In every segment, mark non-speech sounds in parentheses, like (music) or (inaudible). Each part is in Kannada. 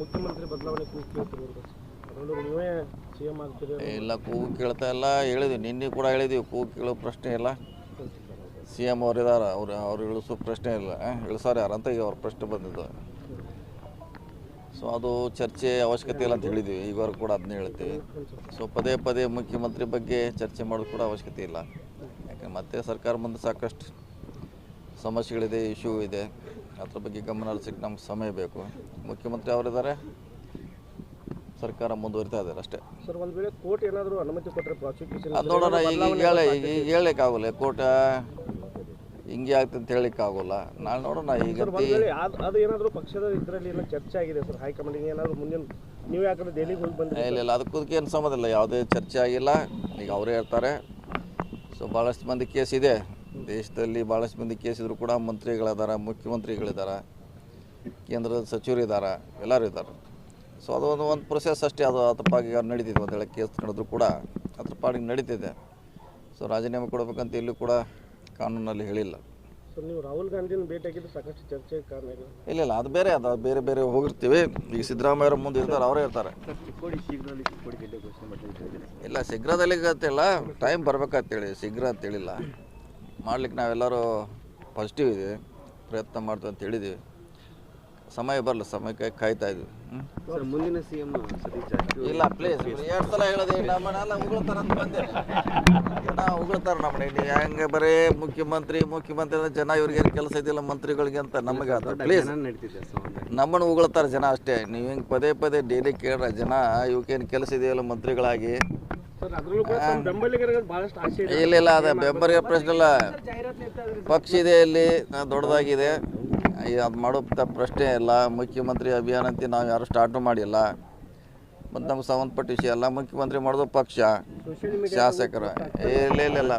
ಮುಖ್ಯಮಂತ್ರಿ ಬದಲಾವಣೆ ನೀವೇ ಸಿ ಎಂ ಆಗ್ತೀರಿ ಇಲ್ಲ ಕೂಗು ಕೇಳ್ತಾ ಇಲ್ಲ. ಹೇಳಿದ್ವಿ. ನಿನ್ನೆ ಕೂಡ ಹೇಳಿದ್ವಿ. ಕೂಗು ಕೇಳೋ ಪ್ರಶ್ನೆ ಇಲ್ಲ. ಸಿ ಎಂ ಅವ್ರು ಇದ್ದಾರೆ ಅವ್ರು ಅವ್ರು ಇಳಿಸೋ ಪ್ರಶ್ನೆ ಇಲ್ಲ. ಇಳಿಸೋರು ಇಳಿಸಾರ ಅಂತ ಈಗ ಅವ್ರ ಪ್ರಶ್ನೆ ಬಂದಿದ್ದು. ಸೊ ಅದು ಚರ್ಚೆ ಅವಶ್ಯಕತೆ ಇಲ್ಲ ಅಂತ ಹೇಳಿದ್ವಿ. ಈಗವರೆಗೂ ಕೂಡ ಅದನ್ನೇ ಹೇಳ್ತೀವಿ. ಸೊ ಪದೇ ಪದೇ ಮುಖ್ಯಮಂತ್ರಿ ಬಗ್ಗೆ ಚರ್ಚೆ ಮಾಡೋದು ಕೂಡ ಅವಶ್ಯಕತೆ ಇಲ್ಲ. ಯಾಕಂದ್ರೆ ಮತ್ತೆ ಸರ್ಕಾರ ಮುಂದೆ ಸಾಕಷ್ಟು ಸಮಸ್ಯೆಗಳಿದೆ ಇಶ್ಯೂ ಇದೆ. ಅದ್ರ ಬಗ್ಗೆ ಗಮನ ಹರಿಸಕ್ಕೆ ನಮ್ಗೆ ಸಮಯ ಬೇಕು. ಮುಖ್ಯಮಂತ್ರಿ ಅವರಿದ್ದಾರೆ. ಸರ್ಕಾರ ಮುಂದುವರಿತಾ ಇದ್ದಾರೆ ಅಷ್ಟೇ. ಸರ್ ಒಂದ್ ವೇಳೆ ಕೋರ್ಟ್ ಏನಾದರೂ ಅನುಮತಿ ಕೊಟ್ಟರೆ ಪ್ರಾಸಿಕ್ಯೂಷನ್ ಅದು ನೋಡೋಣ ಈಗ ಈಗ ಹೇಳಿ ಈಗ ಈಗ ಹೇಳಲಿಕ್ಕಾಗಲ್ಲ ಕೋಟ ಹಿಂಗೆ ಆಗ್ತದೆ ಅಂತ ಹೇಳಲಿಕ್ಕಾಗಲ್ಲ ನಾನು ನೋಡೋಣ ಈಗ ಸರ್ ಒಂದ್ ವೇಳೆ ಅದ್- ಅದು ಏನಾದರೂ ಪಕ್ಷದ ಇದರಲ್ಲಿ ಏನೋ ಚರ್ಚೆ ಆಗಿದೆ ಸರ್ ಹೈಕಮಾಂಡಿಗೆ ಏನಾದರೂ ಮುಂದಿನ ನೀವು ಯಾಕಂದ್ರೆ ದೆಹಲಿಗೆ ಹೋಗಿ ಬಂದ್ರಿ ಇಲ್ಲ ಇಲ್ಲ ಅದಕ್ಕೂ ಏನು ಸಂಬಂಧ ಇಲ್ಲ. ಯಾವುದೇ ಚರ್ಚೆ ಆಗಿಲ್ಲ. ಈಗ ಅವರೇ ಹೇಳ್ತಾರೆ ಸೊ ಭಾಳಷ್ಟು ಮಂದಿ ಕೇಸ್ ಇದೆ. ದೇಶದಲ್ಲಿ ಭಾಳಷ್ಟು ಮಂದಿ ಕೇಸ್ ಇದ್ರು ಕೂಡ ಮಂತ್ರಿಗಳಿದ್ದಾರೆ ಮುಖ್ಯಮಂತ್ರಿಗಳಿದ್ದಾರೆ ಕೇಂದ್ರದ ಸಚಿವರು ಇದ್ದಾರೆ ಎಲ್ಲರೂ ಇದ್ದಾರೆ ಸೊ ಅದು ಒಂದು ಒಂದು ಪ್ರೊಸೆಸ್ ಅಷ್ಟೇ. ಅದು ಅದ್ರ ಪಾಗಿ ನಡೀತಿದೆ ಒಂದು ವೇಳೆ ಕೇಸ್ ನಡೆದ್ರು ಕೂಡ ಅದ್ರ ಪಾಡಿಗೆ ನಡೀತಿದೆ. ಸೊ ರಾಜೀನಾಮೆ ಕೊಡಬೇಕಂತ ಎಲ್ಲೂ ಕೂಡ ಕಾನೂನಲ್ಲಿ ಹೇಳಿಲ್ಲ. ನೀವು ರಾಹುಲ್ ಗಾಂಧಿನ ಭೇಟಿಯಾಗಿದ್ದು ಸಾಕಷ್ಟು ಚರ್ಚೆ ಕಾರಣ ಇದೆ ಇಲ್ಲ ಇಲ್ಲ ಅದು ಬೇರೆ ಅದು ಬೇರೆ ಬೇರೆ ಹೋಗಿರ್ತೀವಿ. ಈಗ ಸಿದ್ದರಾಮಯ್ಯ ಮುಂದೆ ಇರ್ತಾರೆ ಅವರೇ ಇರ್ತಾರೆ. ಇಲ್ಲ ಶೀಘ್ರದಲ್ಲಿ ಗೊತ್ತಿಲ್ಲ. ಟೈಮ್ ಬರ್ಬೇಕಂತೇಳಿ ಶೀಘ್ರ ಅಂತೇಳಿಲ್ಲ ಮಾಡ್ಲಿಕ್ಕೆ ನಾವೆಲ್ಲರೂ ಪಾಸಿಟಿವ್ ಇದೆ. ಪ್ರಯತ್ನ ಮಾಡ್ತೀವಿ ಅಂತ ಹೇಳಿದ್ದೀವಿ ಸಮಯ ಬರಲ್ಲ ಸಮಯಕ್ಕೆ ಕಾಯ್ತಾ ಇದ್ವಿ. ಮುಂದಿನ ಸಿ ಎಂ ಇಲ್ಲ ಪ್ಲೀಸ್ ಎರಡು ಸಲ ಹೇಳಿದೆ ನಮ್ಮನ್ನೆಲ್ಲ ಉಗುಳ್ತಾರ ಅಂತ ಬಂದೆ. ಜನ ಉಗುಳ್ತಾರ ನಮ್ಮನೆ ಹೆಂಗೆ ಬರೀ ಮುಖ್ಯಮಂತ್ರಿ ಮುಖ್ಯಮಂತ್ರಿ ಅಂದ್ರೆ ಜನ ಇವ್ರಿಗೆ ಕೆಲಸ ಇದಿಲ್ಲ ಮಂತ್ರಿಗಳಿಗೆ ಅಂತ ನಮಗೆ ಅದು. ಪ್ಲೀಸ್ ನಮ್ಮನ್ನು ಉಗುಳ್ತಾರೆ ಜನ ಅಷ್ಟೇ. ನೀವು ಹಿಂಗೆ ಪದೇ ಪದೇ ಡೈಲಿ ಕೇಳ್ರೆ ಜನ ಇವಕ್ಕೇನು ಕೆಲಸ ಇದೆಯಲ್ಲ ಮಂತ್ರಿಗಳಾಗಿ. ಇಲ್ಲ ಇಲ್ಲ ಅದೇ ಬೆಂಬಲಿಗ ಪ್ರಶ್ನೆ ಇಲ್ಲ. ಪಕ್ಷ ಇದೆ ಇಲ್ಲಿ ದೊಡ್ಡದಾಗಿದೆ. ಅದು ಮಾಡೋ ಪ್ರಶ್ನೆ ಇಲ್ಲ. ಮುಖ್ಯಮಂತ್ರಿ ಅಭಿಯಾನ ಅಂತ ನಾವು ಯಾರು ಸ್ಟಾರ್ಟ್ ಮಾಡಿಲ್ಲ. ಮತ್ತು ನಮ್ಗೆ ಸಂಬಂಧಪಟ್ಟ ವಿಷಯ ಅಲ್ಲ. ಮುಖ್ಯಮಂತ್ರಿ ಮಾಡೋದು ಪಕ್ಷ. ಶಾಸಕರು. ಇಲ್ಲ ಇಲ್ಲ ಇಲ್ಲ.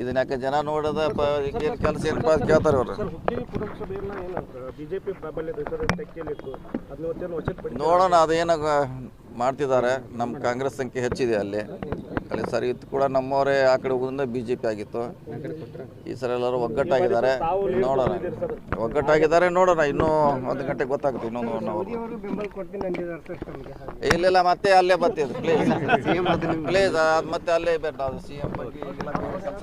ಇದನ್ನ ಯಾಕೆ ಜನ ನೋಡದ ಕೆಲಸ ಏನಪ್ಪ ಅಂತ ಕೇಳ್ತಾರೆ ಅವರು ಬಿಜೆಪಿ ನೋಡೋಣ ಅದೇನೋ ಮಾಡ್ತಿದ್ದಾರೆ. ನಮ್ಮ ಕಾಂಗ್ರೆಸ್ ಸಂಖ್ಯೆ ಹೆಚ್ಚಿದೆ ಅಲ್ಲಿ. ಅಲ್ಲಿ ಸರಿ ಇತ್ತು ಕೂಡ ನಮ್ಮವರೇ ಆ ಕಡೆ ಹೋಗೋದ್ರಿಂದ ಬಿ ಜೆ ಪಿ ಆಗಿತ್ತು. ಈ ಸರಿ ಎಲ್ಲರೂ ಒಗ್ಗಟ್ಟಾಗಿದ್ದಾರೆ. ನೋಡೋಣ. ಒಗ್ಗಟ್ಟಾಗಿದ್ದಾರೆ ನೋಡೋಣ. ಇನ್ನೂ ಒಂದು ಗಂಟೆಗೆ ಗೊತ್ತಾಗುತ್ತೆ ಇನ್ನೊಂದು ಒನ್ ಅವರ್ ಇಲ್ಲ ಇಲ್ಲ ಮತ್ತೆ ಅಲ್ಲೇ ಬರ್ತಿದ್ರು. ಪ್ಲೀಸ್ (laughs) ಪ್ಲೀಸ್ ಮತ್ತೆ ಅಲ್ಲೇ ಬೇಡ ಸಿ ಎಂ ಬಗ್ಗೆ